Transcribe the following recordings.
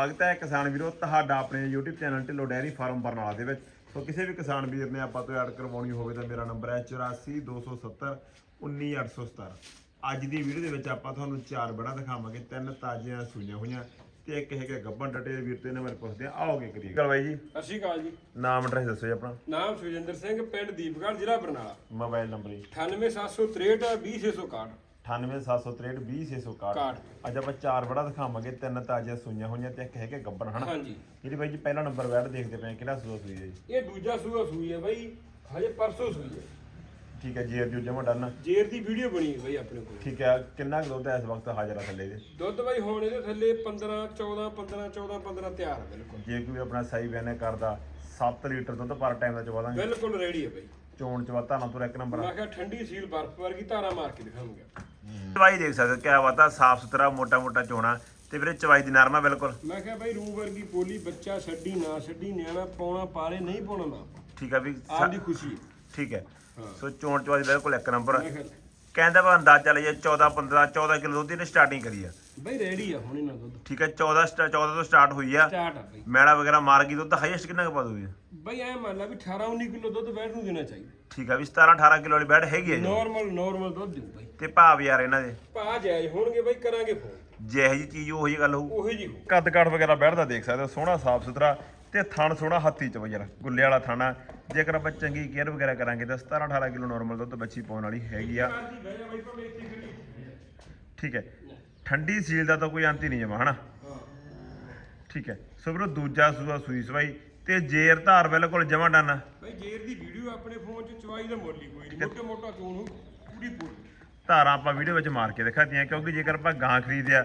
ਸਵਾਗਤ ਹੈ ਕਿਸਾਨ ਵੀਰੋ ਤੁਹਾਡਾ ਆਪਣੇ YouTube channel Dhillon dairy farm Barnala ਦੇ ਵਿੱਚ। ਸੋ ਕਿਸੇ ਵੀ ਕਿਸਾਨ ਵੀਰ ਨੇ ਆਪਾਂ ਤੋਂ ਐਡ ਕਰਵਾਉਣੀ ਹੋਵੇ ਤਾਂ ਮੇਰਾ ਨੰਬਰ ਹੈ 8427 19817 ਅੱਜ ਦੀ ਵੀਡੀਓ ਦੇ ਵਿੱਚ ਆਪਾਂ ਤੁਹਾਨੂੰ ਚਾਰ ਬੜਾ ਦਿਖਾਵਾਂਗੇ ਤਿੰਨ ਤਾਜ਼ੀਆਂ ਸੂਈਆਂ ਹੋਈਆਂ ਤੇ ਇੱਕ ਹੈਗਾ ਗੱਬਨ ਡਟੇ ਵੀਰ ਤੇ ਇਹਨਾਂ ਬਾਰੇ ਪੁੱਛਦੇ ਆ ਆਓਗੇ ਕਰੀਏ ਗੱਲ ਬਾਈ ਜੀ। ਸਤਿ ਸ਼੍ਰੀ ਅਕਾਲ ਜੀ। ਨਾਮ ਐਡਰੈਸ ਦੱਸੋ ਜੀ ਆਪਣਾ। ਨਾਮ ਸੁਜਿੰਦਰ ਸਿੰਘ ਪਿੰਡ ਦੀਪਗੜ੍ਹ ਜ਼ਿਲ੍ਹਾ ਬਰਨਾਲਾ। ਮੋਬਾਈਲ ਨੰਬਰ ਜੀ। 98763 20661 98763 20661 ਅੱਜ ਆਪਾਂ ਚਾਰ ਬੜਾ ਦਿਖਾਵਾਂਗੇ ਤਿੰਨ ਤਾਜ਼ੀਆਂ ਸੂਈਆਂ ਹੋਈਆਂ ਤੇ ਇੱਕ ਹੈਗਾ ਗੱਬਨ ਹਨਾ? ਹਾਂਜੀ। ਜਿਹੜੀ ਬਾਈ ਜੀ ਪਹਿਲਾ ਨੰਬਰ ਵੈਡ ਦੇਖਦੇ ਪਏ ਕਿਹੜਾ ਸੂਆ ਸੂਈ ਹੈ ਜੀ? ਇਹ ਦੂਜਾ ਸੂਆ ਸੂਈ ਹੈ ਬਾਈ ਹਜੇ ਪਰਸੋਂ ਸੂਈ ਹੈ। ਠੀਕ ਹੈ ਜੀ ਅਰਜੂ ਜਮਾ ਡਨ। ਜੇਰ ਦੀ ਵੀਡੀਓ ਬਣੀ ਹੈ ਬਾਈ ਆਪਣੇ ਕੋਲ। ਠੀਕ ਹੈ ਕਿੰਨਾ ਦੁੱਧ ਹੈ ਇਸ ਵਕਤ ਹਾਜ਼ਰ ਆ ਥੱਲੇ ਦੇ ਦੁੱਧ ਬਾਈ ਹੁਣ ਇਹਦੇ ਥੱਲੇ 15 14 15 14 15 ਤਿਆਰ ਹੈ ਬਿਲਕੁਲ। ਜੇ ਕੋਈ ਆਪਣਾ ਸਹੀ ਬਿਆਨੇ ਕਰਦਾ 7 ਲੀਟਰ ਦੁੱਧ ਪਰ ਟਾਈਮ ਦਾ ਚਵਾ ਦਾਂਗੇ। ਬਿਲਕੁਲ ਰੈਡੀ ਹੈ ਬਾਈ। ਚੋਣ ਚਵਾ ਧਾਨਾ ਤੋਂ ਇੱਕ ਨੰਬਰ ਮੈਂ ਕਿਹਾ ਠੰਡੀ ਸੀਲ ਬਰਫ਼ ਵਰਗੀ ਧਾਰਾ ਮਾਰ ਕੇ ਦਿਖਾਉਂਗਾ। ਚਵਾਈ ਦੇਖ ਸਕਦੇ ਕਿਆ ਬਾਤ ਆ ਸਾਫ਼ ਸੁਥਰਾ ਮੋਟਾ ਮੋਟਾ ਚੋਣਾ। ਤੇ ਵੀਰੇ ਚਵਾਈ ਦੀ ਨਰਮਾ ਬਿਲਕੁਲ। ਮੈਂ ਕਿਹਾ ਬਾਈ ਰੂ ਵਰਗੀ ਪੋਲੀ ਬੱਚਾ ਛੱਡੀ ਨਾ ਛੱਡੀ ਨਿਆਣਾ ਪਾਉਣਾ ਪਾਰੇ ਨਹੀਂ ਪਾਉਣਾ ਨਾ। ਠੀਕ ਹੈ ਵੀ ਸ- ਆਪ ਦੀ ਖੁਸ਼ੀ ਹੈ। ਠੀਕ ਹੈ। ਹਾਂ। ਸੋ ਚੋਣ ਚਵਾਈ ਬਿਲਕੁਲ ਇੱਕ ਨੰਬਰ ਮੈਂ ਕਿਹਾ ਕਹਿੰਦਾ ਵਾ ਅੰਦਾਜ਼ਾ ਲਈਏ 14 15 14 ਕਿਲੋ ਦੁੱਧ ਦੀ ਸਟਾਰਟਿੰਗ ਕਰੀ ਆ। ਬਾਈ ਰੈਡੀ ਆ ਹੁਣ ਇਹਨਾਂ ਦੁੱਧ। ਠੀਕ ਹੈ 14 ਸਟਾ- 14 ਤੋਂ ਸਟਾਰਟ ਹੋਈ ਆ। ਸਟਾਰਟ ਆ ਬਾਈ। ਮੈਲਾ ਵਗੈਰਾ ਮਾਰ ਗਈ ਦੁੱਧ ਹਾਈਐਸਟ ਕਿੰਨਾ ਕੁ ਪਾ ਦੂਗੀ ਬਈ ਐ ਮੰਨ ਲਾ ਵੀ 18 19 ਕਿਲੋ ਦੁੱਧ ਬੈਠ ਨੂੰ ਦੇਣਾ ਚਾਹੀਦਾ। ਠੀਕ ਹੈ ਵੀ 17 18 ਕਿਲੋ ਵਾਲੀ ਬੈਡ ਹੈਗੀ ਹੈ ਜੀ। ਨਾਰਮਲ ਨਾਰਮਲ ਦੁੱਧ ਦਿਓ ਬਈ। ਤੇ ਭਾਵ ਯਾਰ ਇਹਨਾਂ ਦੇ। ਭਾ ਜਾਇਜ਼ ਹੋਣਗੇ ਬਈ ਕਰਾਂਗੇ ਫੋਨ ਜਿਹੇ ਜੀ ਚੀਜ਼ ਉਹੀ ਗੱਲ ਹੋਊ। ਉਹੀ ਜੀ ਹੋ ਕੱਦ ਕਾਠ ਵਗੈਰਾ ਬੈਠਦਾ ਦੇਖ ਸਕਦੇ ਹੋ ਸੋਹਣਾ ਸਾਫ਼ ਸੁਥਰਾ ਤੇ ਥਣ ਸੋਹਣਾ ਹੱਥੀ ਚ ਵਜਰਾ ਗੁੱਲੇ ਵਾਲਾ ਥਾਣਾ। ਜੇਕਰ ਆਪਾਂ ਚੰਗੀ ਕੇਅਰ ਵਗੈਰਾ ਕਰਾਂਗੇ ਤਾਂ 17 18 ਕਿਲੋ ਨਾਰਮਲ ਦੁੱਧ ਬੱਚੀ ਪਾਉਣ ਵਾਲੀ ਹੈਗੀ ਆ। ਠੀਕ ਹੈ। ਠੰਡੀ ਸੀਲ ਦਾ ਤਾਂ ਕੋਈ ਅੰਤ ਹੀ ਨਹੀਂ ਜਮਾ ਹਨਾ? ਠੀਕ ਹੈ। ਸੋ ਵੀਰੋ ਦੂਜਾ ਸੂਆ ਸੂਈ ਸਵਾਈ ਤੇ ਜੇਰ ਧਾਰ ਬਿਲਕੁਲ ਜਮਾ ਡਨ। ਬਈ ਜੇਰ ਦੀ ਵੀਡੀਓ ਆਪਣੇ ਫੋਨ 'ਚ ਚਵਾਈ ਦਾ ਮੁੱਲ ਹੀ ਕੋਈ ਨਹੀਂ ਮੋਟੇ ਮੋਟਾ ਚੋਣ ਪੂਰੀ ਪੂਰੀ। ਧਾਰਾਂ ਆਪਾਂ ਵੀਡੀਓ ਵਿੱਚ ਮਾਰ ਕੇ ਦਿਖਾਤੀਆਂ ਕਿਉਂਕਿ ਜੇਕਰ ਆਪਾਂ ਗਾਂ ਖਰੀਦਿਆ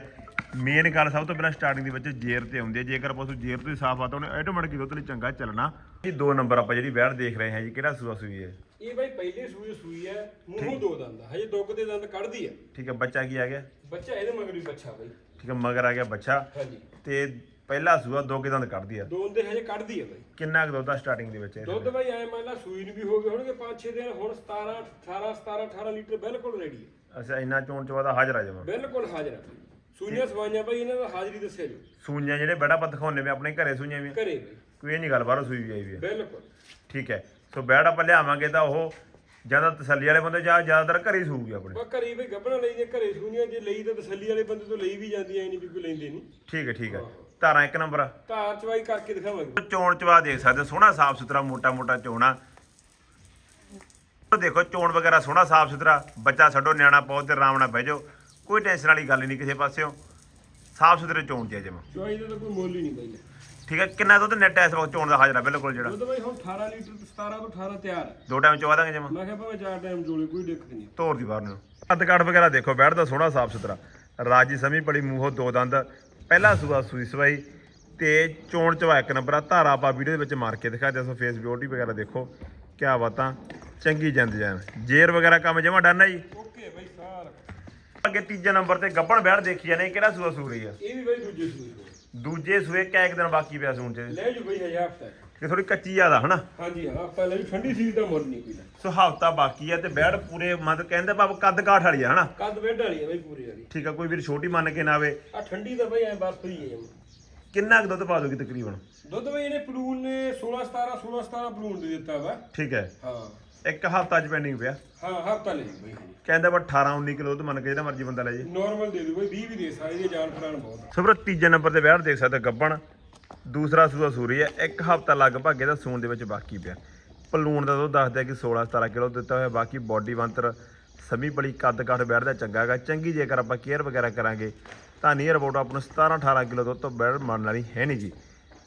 ਮੇਨ ਗੱਲ ਸਭ ਤੋਂ ਪਹਿਲਾਂ ਸਟਾਰਟਿੰਗ ਦੇ ਵਿੱਚ ਜੇਰ ਤੇ ਆਉਂਦੀ ਹੈ। ਜੇਕਰ ਪਸ਼ੂ ਜੇਰ ਤੋਂ ਹੀ ਸਾਫ਼ ਆਤਾ ਉਹਨੇ ਆਟੋਮੈਟਿਕ ਦੁੱਧ ਲਈ ਚੰਗਾ ਚੱਲਣਾ। ਇਹ ਦੋ ਨੰਬਰ ਆਪਾਂ ਜਿਹੜੀ ਵੈੜ ਦੇਖ ਰਹੇ ਹਾਂ ਜੀ ਕਿਹੜਾ ਸੂਆ ਸੂਈ ਹੈ? ਇਹ ਬਈ ਪਹਿਲੇ ਸੂਈ ਸੂਈ ਹੈ ਮੂੰਹੋਂ ਦੋ ਦੰਦ ਆ, ਹਜੇ ਦੁੱਗ ਦੇ ਦੰਦ ਕੱਢਦੀ ਆ ਠੀਕ ਹੈ ਬੱਚਾ ਕੀ ਆ ਗਿਆ? ਬੱਚਾ ਇਹਦੇ ਮਗਰ ਵੀ ਬੱਚਾ ਬਈ। ਠੀਕ ਹੈ ਮਗਰ ਆ ਗਿਆ ਬੱਚਾ। ਹਾਂਜੀ। ਤੇ ਪਹਿਲਾ ਸੂਆ ਦੋ ਕੇ ਦੰਦ ਕੱਢਦੀ ਆ। ਦੋ ਦੇ ਹਜੇ ਕੱਢਦੀ ਆ ਬਈ। ਕਿੰਨਾ ਕੁ ਦੁੱਧ ਆ ਸਟਾਰਟਿੰਗ ਦੇ ਵਿੱਚ? ਦੁੱਧ ਬਈ ਐ ਮੰਨ ਲਾ ਸੂਈ ਨੂੰ ਵੀ ਹੋ ਗਏ ਹੋਣਗੇ 5-6 ਦਿਨ ਹੁਣ 17 18 17 18 ਲੀਟਰ ਬਿਲਕੁਲ ਰੈਡੀ ਹੈ। ਅੱਛਾ ਇੰਨਾ ਚੋਣ ਚਵਾ ਦਾ ਹਾਜ਼ਰ ਆ ਜਾਵਾਂ ਬਿਲਕੁਲ ਹਾਜ਼ਰ ਆ। ਬਈ ਸੂਈਆਂ ਸਵਾਈਆਂ ਬਈ ਇਹਨਾਂ ਦਾ ਹਾਜ਼ਰੀ ਦੱਸਿਆ ਜੋ। ਸੂਈਆਂ ਜਿਹੜੇ ਬੜਾ ਆਪਾਂ ਦਿਖਾਉਣੇ ਵੀ ਆਪਣੇ ਘਰੇ ਸੂਈਆਂ ਵੀ ਆ। ਘਰੇ ਕੋਈ ਇਹ ਨਹੀਂ ਗੱਲ ਬਾਹਰੋਂ ਸੂਈ ਵੀ ਆਈ ਵੀ ਆ। ਬਿਲਕੁਲ। ਠੀਕ ਹੈ। ਸੋ ਬੈੜ ਆਪਾਂ ਲਿਆਵਾਂਗੇ ਤਾਂ ਉਹ ਜ਼ਿਆਦਾ ਤਸੱਲੀ ਵਾਲੇ ਬੰਦੇ ਜਾਂ ਜ਼ਿਆਦਾਤਰ ਘਰੇ ਹੀ ਸੂਗੀ ਆਪਣੇ। ਬਾ ਘਰੇ ਬਈ ਗੱਬਣਾ ਲਈ ਜੇ ਘਰੇ ਸੂਈਆਂ ਜੇ ਲਈ ਤਾਂ ਤਸੱਲੀ ਵਾਲੇ ਬੰਦੇ ਤੋਂ ਲਈ ਵੀ ਜਾਂਦੀ ਐ ਨਹੀਂ ਵੀ ਕੋਈ ਲੈਂਦੇ ਨਹੀਂ। ਠੀਕ ਹੈ ਠੀਕ ਹੈ। ਧਾਰਾਂ ਇੱਕ ਨੰਬਰ ਆ। ਧਾਰ ਚਵਾਈ ਕਰਕੇ ਦਿਖਾਵਾਂਗੇ। ਚੋਣ ਚਵਾ ਦੇਖ ਸਕਦੇ ਹੋ, ਸੋਹਣਾ ਸਾਫ਼ ਸੁਥਰਾ ਮੋਟਾ ਮੋਟਾ ਚੋਣਾ ਦੇਖੋ ਚੋਣ ਵਗੈਰਾ ਸੋਹਣਾ ਸਾਫ਼ ਸੁਥਰਾ ਬੱਚਾ ਛੱਡੋ ਨਿਆਣਾ ਪਾਓ ਤੇ ਆਰਾਮ ਨਾਲ ਬਹਿ ਜਾਓ। ਕੋਈ ਟੈਨਸ਼ਨ ਵਾਲੀ ਗੱਲ ਨਹੀਂ ਕਿਸੇ ਪਾਸਿਓਂ। ਸਾਫ਼ ਸੁਥਰੇ ਚੋਣ ਤੇ ਜਮਾ ਚਵਾਈ ਦਾ ਤਾਂ ਕੋਈ ਮੁੱਲ ਹੀ ਨਹੀਂ ਬਈ। ਠੀਕ ਹੈ ਕਿੰਨਾ ਦੁੱਧ ਨੈਟ ਇਸ ਵਕਤ ਚੋਣ ਦਾ ਹਾਜ਼ਰ ਬਿਲਕੁਲ ਜਿਹੜਾ। ਦੁੱਧ ਬਈ ਹੁਣ 18 ਲੀਟਰ ਤੋਂ 17 ਤੋਂ 18 ਤਿਆਰ। ਹੈ ਦੋ ਟਾਈਮ ਚਵਾ ਦਾਂਗੇ ਜਮਾ ਮੈਂ ਕਿਹਾ ਭਾਵੇਂ ਚਾਰ ਟਾਈਮ ਜੋੜੇ ਕੋਈ ਦਿੱਕਤ ਨਹੀਂ। ਤੋਰ ਦੀ ਬਾਹਰ ਨੂੰ। ਕੱਦ ਕਾਠ ਵਗੈਰਾ ਦੇਖੋ ਬੈਠਦਾ ਸੋਹਣਾ ਸਾਫ਼ ਸੁਥਰਾ। ਰਾਜੀ ਸਮੀ ਬੜੀ ਮੂੰਹੋਂ ਦੋ ਦੰਦ। ਪਹਿਲਾ ਸੂਆ ਸੂਈ ਸਵਾਈ ਤੇ ਚੋਣ ਚਵਾ ਇੱਕ ਨੰਬਰ ਆ। ਧਾਰਾ ਆਪਾਂ ਵੀਡੀਓ ਦੇ ਵਿੱਚ ਮਾਰ ਕੇ ਦਿਖਾ ਦਿਓ ਫੇਸ ਬਿਊਟੀ ਵਗੈਰਾ ਦੇਖੋ। ਕਿਆ ਬਾਤਾਂ। ਚੰਗੀ ਜਾਂਦੀ ਜਾਨ। ਜੇਰ ਵਗੈਰਾ ਕੰਮ ਜਮਾ ਡਨ ਹੈ ਜੀ? ਓਕੇ ਬਈ। ਅੱਗੇ ਤੀਜੇ ਨੰਬਰ ਤੇ ਗੱਬਣ ਬੈਠ ਦੇਖੀ ਜਾਨੇ ਕਿਹੜਾ ਸੂਆ ਸੂ ਰਹੀ ਆ? ਇਹ ਵੀ ਬਈ ਦੂਜੇ ਸੂਈ ਹੋਏ। ਦੂਜੇ ਸੂਏ ਕਾ ਇੱਕ ਦਿਨ ਬਾਕੀ ਪਿਆ ਸੂਣ ਚ? ਲੈ ਜੂ ਬਈ ਹਜ਼ਾਰ ਤੱਕ। ਕਿ ਥੋੜੀ ਕੱਚੀ ਜ਼ਿਆਦਾ ਹਨਾ? ਹਾਂਜੀ ਹਾਂ ਪਹਿਲਾਂ ਵੀ ਠੰਡੀ ਸੀ ਦਾ ਮੁੱਲ ਨਹੀਂ ਕੋਈ ਨਾ। ਸੋ ਹਫਤਾ ਬਾਕੀ ਆ ਤੇ ਬੈਠ ਪੂਰੇ ਮਤ ਕਹਿੰਦੇ ਬਾਬ ਕੱਦ ਕਾਠ ਵਾਲੀ ਆ ਹਨਾ? ਕੱਦ ਵੇਡ ਵਾਲੀ ਹੈ ਬਈ ਪੂਰੀ ਵਾਲੀ। ਠੀਕ ਆ ਕੋਈ ਵੀਰ ਛੋਟੀ ਮੰਨ ਕੇ ਨਾ ਆਵੇ। ਆ ਠੰਡੀ ਦਾ ਬਈ ਐ ਬਰਫ ਹੀ ਹੈ। ਕਿੰਨਾ ਕੁ ਦੁੱਧ ਪਾ ਦੋਗੀ ਤਕਰੀਬਨ? ਦੁੱਧ ਬਈ ਇਹਨੇ ਪਲੂਨ ਨੇ 16 17 16 17 ਪਲੂਨ ਦੇ ਦਿੱਤਾ ਵਾ। ਠੀਕ ਹੈ। ਹਾਂ। ਇੱਕ ਹਫਤਾ ਚ ਪੈਂਡਿੰਗ ਪਿਆ। ਹਾਂ ਹਫਤਾ ਲੈ ਜੀ ਬਈ। ਕਹਿੰਦਾ ਬਾ 18 19 ਕਿਲੋ ਦੁੱਧ ਮੰਨ ਕੇ ਜਿਹੜਾ ਮਰਜ਼ੀ ਬੰਦਾ ਲੈ ਜੇ। ਨਾਰਮਲ ਦੇ ਦੂ ਬਈ 20 ਵੀ ਦੇ ਸਕਦੇ ਜੇ ਜਾਨ ਫੜਾਣ ਬਹੁਤ ਸੋ ਵੀਰੋ ਤੀਜੇ ਨੰਬਰ ਤੇ ਵਿਆਹ ਦੇਖ ਸਕਦੇ ਗੱਬਣ। ਦੂਸਰਾ ਸੂਆ ਸੂਰੀ ਹੈ ਇੱਕ ਹਫਤਾ ਲਗਭਗ ਇਹਦਾ ਸੂਣ ਦੇ ਵਿੱਚ ਬਾਕੀ ਪਿਆ। ਪਲੂਣ ਦਾ ਦੁੱਧ ਦੱਸਦਾ ਕਿ 16 17 ਕਿਲੋ ਦਿੱਤਾ ਹੋਇਆ ਬਾਕੀ ਬਾਡੀ ਬੰਤਰ ਸਮੀ ਬੜੀ ਕੱਦ ਕੱਟ ਬੈਠਦਾ ਚੰਗਾ ਹੈਗਾ। ਚੰਗੀ ਜੇਕਰ ਆਪਾਂ ਕੇਅਰ ਵਗੈਰਾ ਕਰਾਂਗੇ ਤਾਂ ਨੀਅਰ ਅਬਾਊਟ ਆਪਾਂ ਨੂੰ 17 18 ਕਿਲੋ ਦੁੱਧ ਤੋਂ ਬੈਠ ਮੰਨ ਵਾਲੀ ਹੈ ਨਹੀਂ ਜੀ।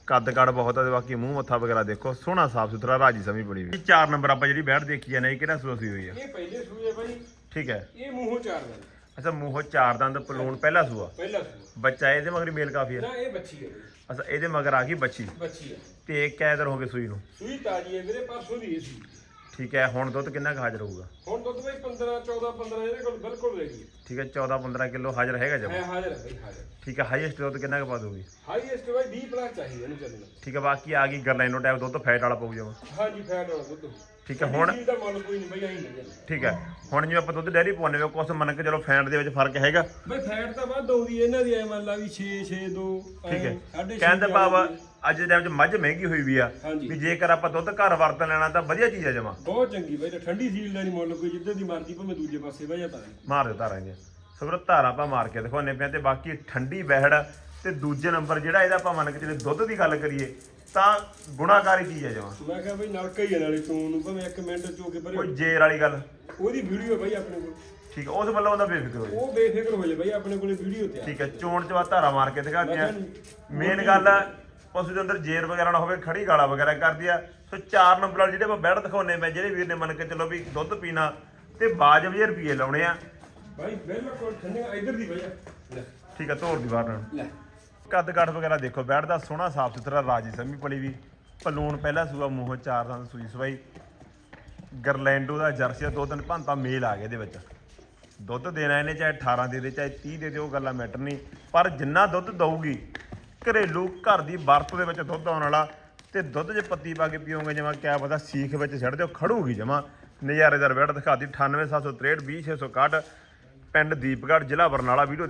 ਕੱਦ ਕੱਟ ਬਹੁਤ ਆ ਤੇ ਬਾਕੀ ਮੂੰਹ ਮੱਥਾ ਵਗੈਰਾ ਦੇਖੋ ਸੋਹਣਾ ਸਾਫ਼ ਸੁਥਰਾ ਰਾਜੀ ਸਮੀ ਬੜੀ ਵੀ। ਚਾਰ ਨੰਬਰ ਆਪਾਂ ਜਿਹੜੀ ਬੈਠ ਦੇਖੀ ਜਾਂਦੇ ਇਹ ਕਿਹੜਾ ਸੂਆ ਸੂਈ ਹੋਈ ਆ? ਇਹ ਪਹਿਲੇ ਸੂਏ ਬਈ ਠੀਕ ਹੈ। ਇਹ ਮੂੰਹੋਂ ਚਾਰ ਦਿਨ ਅੱਛਾ ਮੂੰਹੋਂ ਚਾਰ ਦੰਦ ਪਲੂਣ ਪਹਿਲਾ ਸੂਆ? ਪਹਿਲਾ ਸੂਆ। ਬੱਚਾ ਇਹਦੇ ਮਗਰ ਮੇਲ ਕਾਫੀ ਹੈ ਨਾ ਇਹ ਬੱਚੀ ਹੈ ਅੱਛਾ ਇਹਦੇ ਮਗਰ ਆ ਗਈ ਬੱਚੀ? ਬੱਚੀ ਹੈ ਤੇ ਕੈਦਰ ਹੋ ਗਏ ਸੂਈ ਨੂੰ? ਸੂਈ ਤਾਜੀ ਹੈ ਵੀਰੇ ਪਰਸੋਂ ਦੀ ਇਹ ਸੀ। ਠੀਕ ਹੈ ਹੁਣ ਦੁੱਧ ਕਿੰਨਾ ਕੁ ਹਾਜ਼ਰ ਹੋਊਗਾ? ਹੁਣ ਦੁੱਧ ਬਈ 15 14 15 ਇਹਦੇ ਕੋਲ ਬਿਲਕੁਲ ਰੈਡੀ ਠੀਕ ਹੈ 14 15 ਕਿਲੋ ਹਾਜ਼ਰ ਹੈਗਾ ਹੈ ਜਮਾ? ਹੈ ਹਾਜ਼ਰ ਹੈ ਬਈ ਹਾਜ਼ਰ ਠੀਕ ਹੈ ਹਾਈਐਸਟ ਦੁੱਧ ਕਿੰਨਾ ਕੁ ਪਾ ਦੂਗੀ? ਹਾਈਐਸਟ ਬਈ 20 ਪਲੱਸ ਚਾਹੀਦਾ ਇਹਨੂੰ ਚੱਲਣਾ। ਠੀਕ ਹੈ ਬਾਕੀ ਆ ਗਈ ਗਰਲਾਈਨੋ ਟਾਈਪ ਦੁੱਧ ਫੈਟ ਵਾਲਾ ਪਊ ਜਮਾ। ਹਾਂਜੀ ਫੈਟ ਵਾਲਾ ਦੁੱਧ। ਠੀਕ ਹੈ ਹੁਣ? ਚੀਜ਼ ਦਾ ਮੁੱਲ ਕੋਈ ਨਹੀਂ ਬਈ ਆਈ ਨਹੀਂ ਠੀਕ ਹੈ ਹੁਣ ਜਿਵੇਂ ਆਪਾਂ ਦੁੱਧ ਡੈਰੀ ਪਾਉਂਦੇ ਵੇ ਕੁਛ ਮੰਨ ਕੇ ਚਲੋ ਫੈਂਟ ਦੇ ਵਿੱਚ ਫ਼ਰਕ ਹੈਗਾ। ਬਈ ਫੈਟ ਤਾਂ ਵੱਧ ਆਉਂਦੀ ਹੈ ਇਹਨਾਂ ਦੀ ਐ ਮੰਨ ਲਾ ਵੀ 6 6 2 ਠੀਕ ਹੈ ਕਹਿਣ ਦਾ ਭਾਵ ਅੱਜ ਦੇ ਟਾਈਮ 'ਚ ਮੱਝ ਮਹਿੰਗੀ ਹੋਈ ਵੀ ਆ। ਹਾਂਜੀ। ਵੀ ਜੇਕਰ ਆਪਾਂ ਦੁੱਧ ਘਰ ਵਰਤ ਲੈਣਾ ਤਾਂ ਵਧੀਆ ਚੀਜ਼ ਆ ਜਮਾ। ਬਹੁਤ ਚੰਗੀ ਬਈ ਤੇ ਠੰਡੀ ਸੀਲ ਦਾ ਨਹੀਂ ਮੁੱਲ ਕੋਈ ਜਿੱਦਾਂ ਦੀ ਮਰਜ਼ੀ ਭਾਵੇਂ ਦੂਜੇ ਪਾਸੇ ਬਹਿ ਜਾ ਤਾਂ ਮਾਰ ਦੇ ਧਾਰਾਂ ਜੀ ਸੋ ਵੀਰੋ ਧਾਰਾਂ ਆਪਾਂ ਮਾਰ ਕੇ ਦਿਖਾਉਨੇ ਪਿਆ ਤੇ ਬਾਕੀ ਠੰਡੀ ਬਹਿੜ ਤੇ ਦੂਜੇ ਨੰਬਰ ਜਿਹੜਾ ਇਹਦਾ ਆਪਾਂ ਮੰਨ ਕੇ ਚੱਲੇ ਦੁੱਧ ਦੀ ਗੱਲ ਕਰੀਏ ਤਾਂ ਗੁਣਾਕਾਰੀ ਚੀਜ਼ ਹੈ ਜਮਾ। ਮੈਂ ਕਿਹਾ ਬਈ ਨਲਕਾ ਹੀ ਆ ਨਾਲੇ ਚੋਣ ਨੂੰ ਭਾਵੇਂ ਇੱਕ ਮਿੰਟ ਚੋ ਕੇ ਭਰੇ ਕੋਈ ਜੇਰ ਵਾਲੀ ਗੱਲ। ਉਹਦੀ ਵੀਡੀਓ ਬਈ ਆਪਣੇ ਕੋਲ। ਠੀਕ ਹੈ ਉਸ ਵੱਲੋਂ ਉਹਦਾ ਬੇਫਿਕਰ ਹੋ ਜਾ ਉਹ ਬੇਫਿਕਰ ਹੋ ਜਾ ਬਈ ਆਪਣੇ ਕੋਲੇ ਵੀਡੀਓ ਤੇ ਆ। ਠੀਕ ਹੈ ਚੋਣ ਚ ਬਾਅਦ ਧਾਰਾ ਮਾਰ ਕੇ ਦਿਖਾਤੀਆਂ ਮੈਂ ਮੇਨ ਗੱਲ ਆ ਪਸ਼ੂ ਦੇ ਅੰਦਰ ਜੇਰ ਵਗੈਰਾ ਨਾ ਹੋਵੇ ਖੜੀ ਗਾਲਾ ਵਗੈਰਾ ਕਰਦੀ ਆ। ਸੋ ਚਾਰ ਨੰਬਰ ਵਾਲੇ ਜਿਹੜੇ ਆਪਾਂ ਬੈੜ ਦਿਖਾਉਨੇ ਮੈਂ ਜਿਹੜੇ ਵੀਰ ਨੇ ਮੰਨ ਕੇ ਚੱਲੋ ਵੀ ਦੁੱਧ ਪੀਣਾ ਤੇ ਬਾਜਬ ਜੇ ਰੁਪਏ ਲਾਉਣੇ ਆ। ਭਾਈ ਬਿਲਕੁਲ ਠੰਡੀ ਇਧਰ ਦੀ ਬਈ ਲੈ। ਠੀਕ ਹੈ ਧੋਰ ਦੀ ਬਾਹਰ ਨਾਲ। ਲੈ। ਕੱਦ ਕਾਠ ਵਗੈਰਾ ਦੇਖੋ ਬੈਠ ਦਾ ਸੋਹਣਾ ਸਾਫ਼ ਸੁਥਰਾ ਰਾਜੀ ਸੰਮੀ ਪਲੀ ਵੀ। ਪਲੂਣ ਪਹਿਲਾ ਸੂਆ ਮੂੰਹ ਚਾਰ ਦੰਦ ਸੂਈ ਸਵਾਈ। ਗਰਲੈਂਡੋ ਦਾ ਜਰਸੀ ਦਾ ਦੋ ਤਿੰਨ ਭੰਤਾ ਮੇਲ ਆ ਗਏ ਇਹਦੇ ਵਿੱਚ। ਦੁੱਧ ਦੇਣਾ ਇਹਨੇ ਚਾਹੇ 18 ਦੇ ਦੇ ਚਾਹੇ 30 ਦੇ ਦੇ ਉਹ ਗੱਲਾਂ ਮੈਟਰ ਨਹੀਂ। ਪਰ ਜਿੰਨਾ ਦੁੱਧ ਦਊਗੀ ਘਰੇਲੂ ਘਰ ਦੀ ਵਰਤ ਦੇ ਵਿੱਚ ਦੁੱਧ ਆਉਣ ਵਾਲਾ ਤੇ ਦੁੱਧ 'ਚ ਪੱਤੀ ਪਾ ਕੇ ਪੀਓਗੇ ਜਮਾ ਕਿਆ ਪਤਾ ਸੀਖ ਵਿੱਚ ਛੱਡ ਦਿਓ ਖੜੂਗੀ ਜਮਾ। ਨਜ਼ਾਰੇਦਾਰ ਬੈਠ ਦਿਖਾਤੀ 98763 20661 ਪਿੰਡ ਦੀਪਗੜ੍ਹ, ਜ਼ਿਲ੍ਹਾ ਬਰਨਾਲਾ, ਵੀਡੀਓ